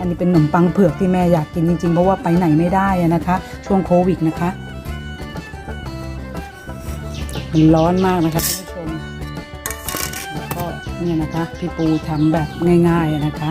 อันนี้เป็นขนมปังเผือกที่แม่อยากกินจริงๆ เพราะว่าไปไหนไม่ได้นะคะ ช่วงโควิดนะคะมันร้อนมากนะคะท่านผู้ชมแล้วก็เนี่ยนะคะพี่ปูทำแบบง่ายๆนะคะ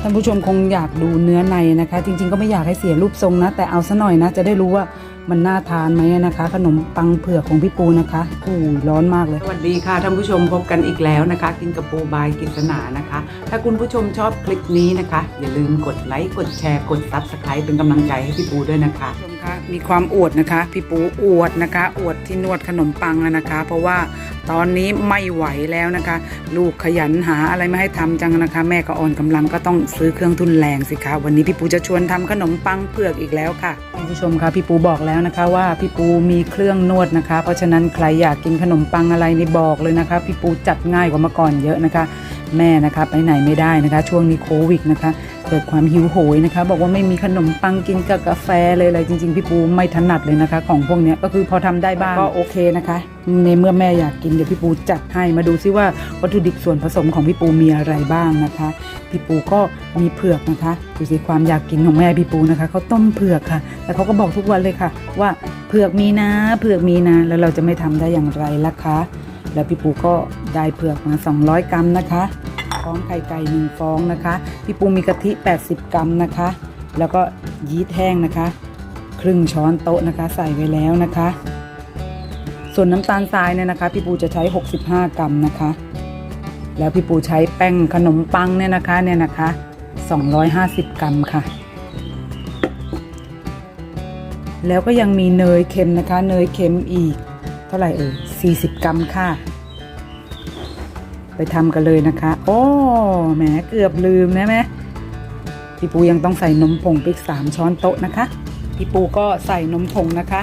ท่านผู้ชมคงอยากดูเนื้อในนะคะ จริง ๆ ก็ไม่อยากให้เสียรูปทรงนะ แต่เอาซะหน่อยนะ จะได้รู้ว่า มันน่าทานไหมนะคะ ขนมปังเผือกของพี่ปูนะคะอู้ร้อนมากเลย สวัสดีค่ะท่านผู้ชมพบกันอีกแล้วนะคะ กินกับปูบายกิษณานะคะ ถ้าคุณผู้ชมชอบคลิปนี้นะคะ อย่าลืมกดไลค์กดแชร์กดซับสไครต์เป็นกำลังใจให้พี่ปูด้วยนะคะชมคะมีความอวดนะคะ พี่ปูอวดนะคะ อวดที่นวดขนมปังนะคะ เพราะว่า ตอนนี้ไม่ไหวแล้วนะคะ ลูกขยันหาอะไรมาให้ทำจังนะคะ แม่ก็อ่อนกำลังก็ต้องซื้อเครื่องทุนแรงสิคะวันนี้พี่ปูจะชวนทำขนมปังเผือกอีกแล้วค่ะท่านผู้ชมคะพี่ปูบอกแล้วนะคะว่าพี่ปูมีเครื่องนวดนะคะ เพราะฉะนั้นใครอยากกินขนมปังอะไรนี่บอกเลยนะคะ พี่ปูจัดง่ายกว่าเมื่อก่อนเยอะนะคะ แม่นะคะไปไหนไม่ได้นะคะ ช่วงนี้โควิดนะคะเกิดความหิวโหยนะคะ บอกว่าไม่มีขนมปังกินกับกาแฟเลยอะไรจริง ๆ พี่ปูไม่ถนัดเลยนะคะ ของพวกเนี้ยก็คือพอทำได้บ้างก็โอเคนะคะ ในเมื่อแม่อยากกินเดี๋ยวพี่ปูจัดให้มาดูซิว่าวัตถุดิบส่วนผสมของพี่ปูมีอะไรบ้างนะคะ พี่ปูก็มีเผือกนะคะดูสิความอยากกินของแม่พี่ปูนะคะเขาต้มเผือกค่ะแล้วเขาก็บอกทุกวันเลยค่ะ ว่าเผือกมีนะเผือกมีนะ แล้วเราจะไม่ทำได้อย่างไรล่ะคะ แล้วพี่ปูก็ได้เผือกมา 200 กรัมนะคะ ฟองไข่ไก่หนึ่งฟองนะคะพี่ปูมีกะทิ 80 กรัมนะคะ แล้วก็ยีสต์แห้งนะคะ ครึ่งช้อนโต๊ะนะคะ ใส่ไว้แล้วนะคะ ส่วนน้ำตาลทรายเนี่ยนะคะ พี่ปูจะใช้ 65 กรัมนะคะ แล้วพี่ปูใช้แป้งขนมปังเนี่ยนะคะเนี่ยนะคะ 250 กรัมค่ะแล้วก็ยังมีเนยเค็มนะคะ เนยเค็มอีก เท่าไหร่เอ่ย40 กรัมค่ะ ไปทำกันเลยนะคะ โอ้แหมเกือบลืมนะแม่พี่ปูยังต้องใส่นมผงไปอีก3ช้อนโต๊ะนะคะพี่ปูก็ใส่นมผงนะคะ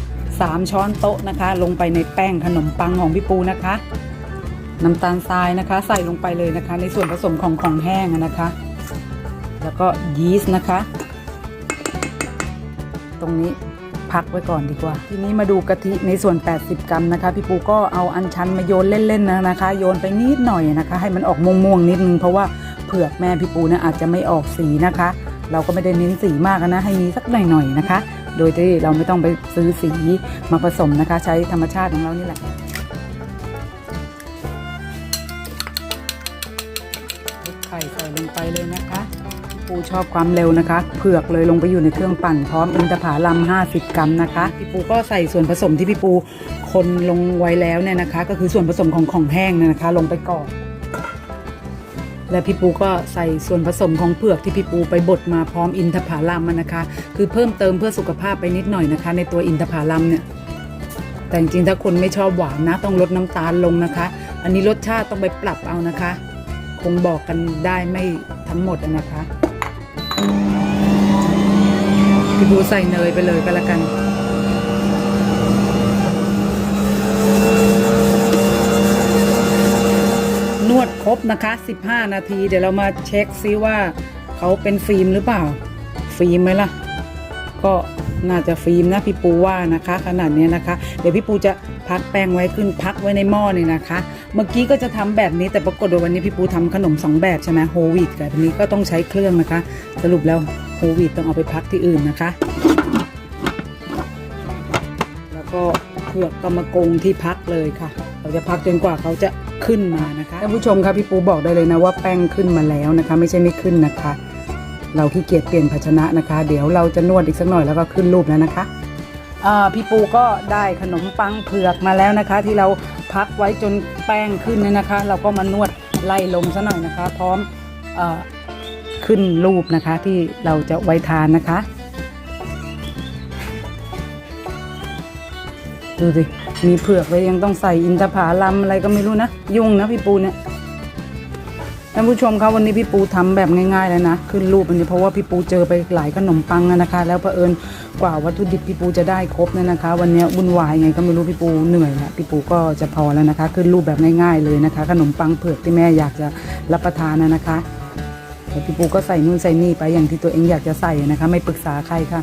3ช้อนโต๊ะนะคะ ลงไปในแป้งขนมปังของพี่ปูนะคะน้ำตาลทรายนะคะ ใส่ลงไปเลยนะคะ ในส่วนผสมของของแห้งนะคะ แล้วก็ยีสต์นะคะ ตรงนี้ พักไว้ก่อนดีกว่า ทีนี้มาดูกะทิในส่วน 80 กรัมนะคะ พี่ปูก็เอาอัญชันมาโยนเล่นๆนะนะคะ โยนไปนิดหน่อยนะคะ ให้มันออกม่วงๆนิดนึงเพราะว่าเผือกแม่พี่ปูเนี่ยอาจจะไม่ออกสีนะคะ เราก็ไม่ได้เน้นสีมากนะให้มีสักหน่อยๆนะคะ โดยที่เราไม่ต้องไปซื้อสีมาผสมนะคะ ใช้ธรรมชาติของเรานี่แหละไข่ใส่ลงไปเลยนะคะ ปูชอบความเร็วนะคะ เผือกเลยลงไปอยู่ในเครื่องปั่นพร้อมอินทผลัม 50 กรัมนะคะ พี่ปูก็ใส่ส่วนผสมที่พี่ปูคนลงไว้แล้วเนี่ยนะคะ ก็คือส่วนผสมของของแห้งเนี่ยนะคะ ลงไปก่อน และพี่ปูก็ใส่ส่วนผสมของเผือกที่พี่ปูไปบดมาพร้อมอินทผลัมมันนะคะ คือเพิ่มเติมเพื่อสุขภาพไปนิดหน่อยนะคะ ในตัวอินทผลัมเนี่ยแต่จริงๆถ้าคนไม่ชอบหวานนะ ต้องลดน้ำตาลลงนะคะ อันนี้รสชาติต้องไปปรับเอานะคะ คงบอกกันได้ไม่ทั้งหมดนะคะ พี่บูใส่เนยไปเลยก็แล้วกันนวดครบนะคะ 15 นาที เดี๋ยวเรามาเช็คซิว่าเขาเป็นฟิล์มหรือเปล่า ฟิล์มไหมล่ะ ก็ น่าจะฟิล์มนะพี่ปูว่านะคะ ขนาดเนี้ยนะคะ เดี๋ยวพี่ปูจะพักแป้งไว้ขึ้นพักไว้ในหม้อนี่นะคะ เมื่อกี้ก็จะทำแบบนี้แต่ปรากฏว่าวันนี้พี่ปูทำขนมสองแบบใช่ไหมโฮวีตกับนี้ก็ต้องใช้เครื่องนะคะ สรุปแล้วโฮวีตต้องเอาไปพักที่อื่นนะคะ แล้วก็เผือกก็มกงที่พักเลยค่ะ เราจะพักจนกว่าเขาจะขึ้นมานะคะท่านผู้ชมครับพี่ปูบอกได้เลยนะว่าแป้งขึ้นมาแล้วนะคะ ไม่ใช่ไม่ขึ้นนะคะ เราขี้เกียจเปลี่ยนภาชนะนะคะ เดี๋ยวเราจะนวดอีกสักหน่อยแล้วก็ขึ้นรูปแล้วนะคะพี่ปูก็ได้ขนมปังเผือกมาแล้วนะคะ ที่เราพักไว้จนแป้งขึ้นเนี่ยนะคะ เราก็มานวดไล่ลมซะหน่อยนะคะ พร้อมออขึ้นรูปนะคะที่เราจะไว้ทานนะคะ ดูสิมีเผือกเลยยังต้องใส่อินทผลัมอะไรก็ไม่รู้นะ ยุ่งนะพี่ปูเนี่ย ท่านผู้ชมครับวันนี้พี่ปูทำแบบง่ายๆแล้วนะขึ้นรูปอันนี้เพราะว่าพี่ปูเจอไปหลายขนมปังนะคะ แล้วเผอิญกว่าวัตถุดิบพี่ปูจะได้ครบเนี่ยนะคะ วันนี้วุ่นวายไงก็ไม่รู้พี่ปูเหนื่อยแล้วพี่ปูก็จะพอแล้วนะคะ ขึ้นรูปแบบง่ายๆเลยนะคะ ขนมปังเผือกที่แม่อยากจะรับประทานนะนะคะแต่พี่ปูก็ใส่นู่นใส่นี่ไปอย่างที่ตัวเองอยากจะใส่นะคะ ไม่ปรึกษาใครค่ะ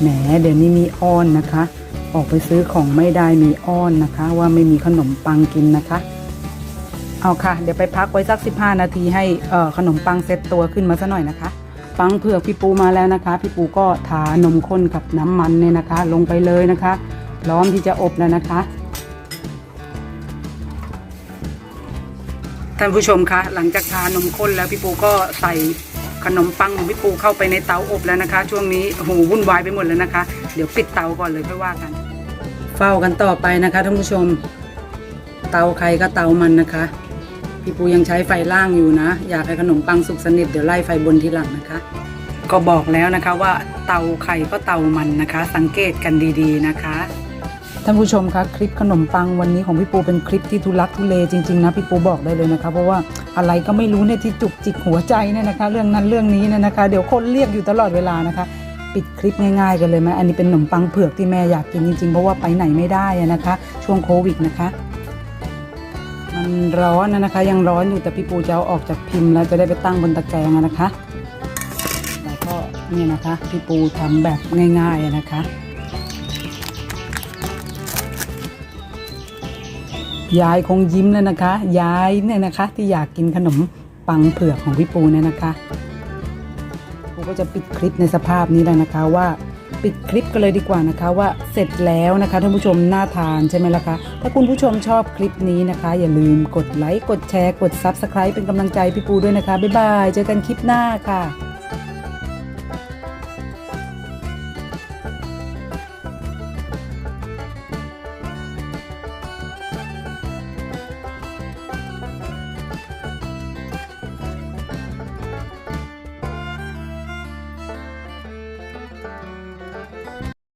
แหมเดี๋ยวนี้มีอ้อนนะคะ ออกไปซื้อของไม่ได้มีอ้อนนะคะ ว่าไม่มีขนมปังกินนะคะ เอาค่ะ เดี๋ยวไปพักไว้สัก 15 นาทีให้ขนมปังเซ็ตตัวขึ้นมาซะหน่อยนะคะปังเผือกพี่ปูมาแล้วนะคะ พี่ปูก็ทานมข้นกับน้ำมันเนี่ยนะคะ ลงไปเลยนะคะ พร้อมที่จะอบแล้วนะคะท่านผู้ชมคะหลังจากทานมข้นแล้วพี่ปูก็ใส่ขนมปังของพี่ปูเข้าไปในเตาอบแล้วนะคะ ช่วงนี้โอ้โหวุ่นวายไปหมดแล้วนะคะ เดี๋ยวปิดเตาก่อนเลยค่อยว่ากัน เฝ้ากันต่อไปนะคะท่านผู้ชม เตาใครก็เตามันนะคะ พี่ปูยังใช้ไฟล่างอยู่นะ อยากให้ขนมปังสุกสนิทเดี๋ยวไล่ไฟบนทีหลังนะคะ ก็บอกแล้วนะคะว่าเตาใครก็เตามันนะคะ สังเกตกันดีๆนะคะท่านผู้ชมคะคลิปขนมปังวันนี้ของพี่ปูเป็นคลิปที่ทุลักทุเลจริงๆนะพี่ปูบอกได้เลยนะคะ เพราะว่าอะไรก็ไม่รู้เนี่ยที่จุกจิกหัวใจเนี่ยนะคะ เรื่องนั้นเรื่องนี้เนี่ยนะคะ เดี๋ยวคนเรียกอยู่ตลอดเวลานะคะ ปิดคลิปง่ายๆกันเลยไหมอันนี้เป็นขนมปังเผือกที่แม่อยากกินจริงๆเพราะว่าไปไหนไม่ได้นะคะ ช่วงโควิดนะคะ มันร้อนนะนะคะ ยังร้อนอยู่แต่พี่ปูจะเอาออกจากพิมพ์แล้วจะได้ไปตั้งบนตะแกรงนะคะแล้วก็นี่นะคะพี่ปูทำแบบง่ายๆนะคะ ยายคงยิ้มแล้วนะคะ ยายเนี่ยนะคะ ที่อยากกินขนมปังเผือกของพี่ปูเนี่ยนะคะปูก็จะปิดคลิปในสภาพนี้แล้วนะคะว่า ปิดคลิปกันเลยดีกว่านะคะ ว่าเสร็จแล้วนะคะท่านผู้ชมน่าทานใช่ไหมล่ะคะ ถ้าคุณผู้ชมชอบคลิปนี้นะคะ อย่าลืมกดไลค์กดแชร์กด Subscribe เป็นกำลังใจพี่ปูด้วยนะคะบ๊ายบายเจอกันคลิปหน้าค่ะ